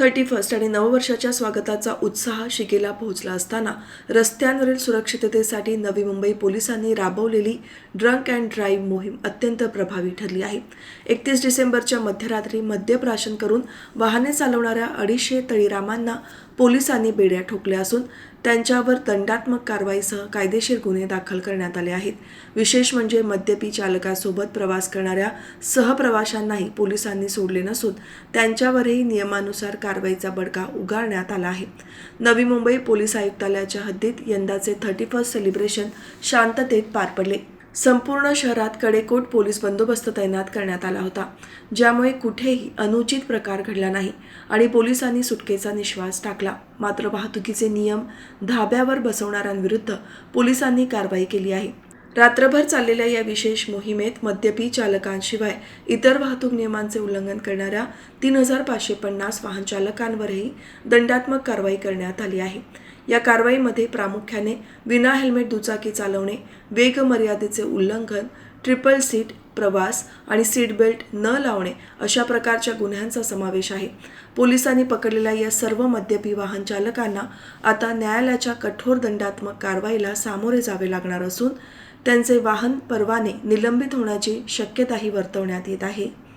Thirty first आणि नववर्षाच्या स्वागताचा उत्साह शिगेला पोहोचला असताना रस्त्यांवरील सुरक्षिततेसाठी नवी मुंबई पोलिसांनी राबवलेली ड्रंक अँड ड्राईव्ह मोहीम अत्यंत प्रभावी ठरली आहे. एकतीस डिसेंबरच्या मध्यरात्री मद्यप्राशन करून वाहने चालवणाऱ्या अडीचशे तळीरामांना पोलिसांनी बेड्या ठोकल्या असून त्यांच्यावर दंडात्मक कारवाईसह कायदेशीर गुन्हे दाखल करण्यात आले आहेत. विशेष म्हणजे मद्यपी चालकासोबत प्रवास करणाऱ्या सहप्रवाशांनाही पोलिसांनी सोडले नसून त्यांच्यावरही नियमानुसार कारवाईचा बडका उगारण्यात आला आहे. नवी मुंबई पोलीस आयुक्तालयाच्या हद्दीत यंदाचे थर्टी फर्स्ट सेलिब्रेशन शांततेत पार पडले. संपूर्ण शहरात कडेकोट पोलीस बंदोबस्त तैनात करण्यात आला होता ज्यामुळे कुठेही अनुचित प्रकार घडला नाही आणि पोलिसांनी सुटकेचा निश्वास टाकला. मात्र वाहतुकीचे नियम धाब्यावर बसवणाऱ्यांविरुद्ध पोलिसांनी कारवाई केली आहे. रात्रभर चाललेल्या या विशेष मोहिमेत मद्यपी चालकांशिवाय इतर वाहतूक नियमांचे उल्लंघन करणाऱ्या तीन हजार पाचशे पन्नास वाहन चालकांवरही दंडात्मक कारवाई करण्यात आली आहे. या कारवाईमध्ये प्रामुख्याने विना हेल्मेट दुचाकी चालवणे वेगमर्यादेचे उल्लंघन ट्रिपल सीट प्रवास आणि सीट बेल्ट न लावणे अशा प्रकारच्या गुन्ह्यांचा समावेश आहे. पोलिसांनी पकडलेल्या या सर्व मद्यपी वाहन चालकांना आता न्यायालयाच्या कठोर दंडात्मक कारवाईला सामोरे जावे लागणार असून त्यांचे वाहन परवाने निलंबित होण्याची शक्यताही वर्तवण्यात येत आहे.